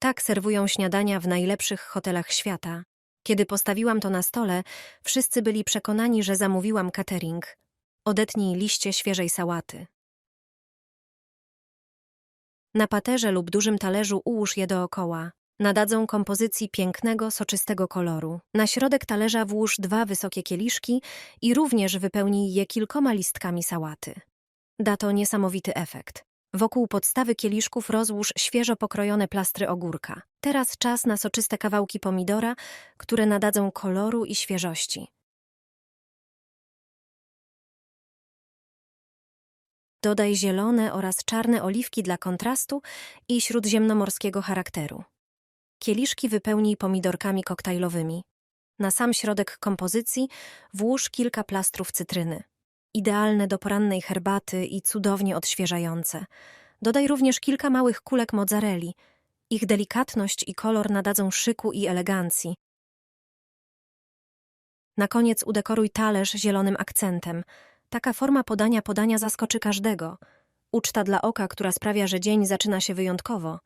Tak serwują śniadania w najlepszych hotelach świata. Kiedy postawiłam to na stole, wszyscy byli przekonani, że zamówiłam catering. Odetnij liście świeżej sałaty. Na paterze lub dużym talerzu ułóż je dookoła. Nadadzą kompozycji pięknego, soczystego koloru. Na środek talerza włóż dwa wysokie kieliszki i również wypełnij je kilkoma listkami sałaty. Da to niesamowity efekt. Wokół podstawy kieliszków rozłóż świeżo pokrojone plastry ogórka. Teraz czas na soczyste kawałki pomidora, które nadadzą koloru i świeżości. Dodaj zielone oraz czarne oliwki dla kontrastu i śródziemnomorskiego charakteru. Kieliszki wypełnij pomidorkami koktajlowymi. Na sam środek kompozycji włóż kilka plastrów cytryny. Idealne do porannej herbaty i cudownie odświeżające. Dodaj również kilka małych kulek mozzarelli. Ich delikatność i kolor nadadzą szyku i elegancji. Na koniec udekoruj talerz zielonym akcentem. Taka forma podania podania zaskoczy każdego. Uczta dla oka, która sprawia, że dzień zaczyna się wyjątkowo.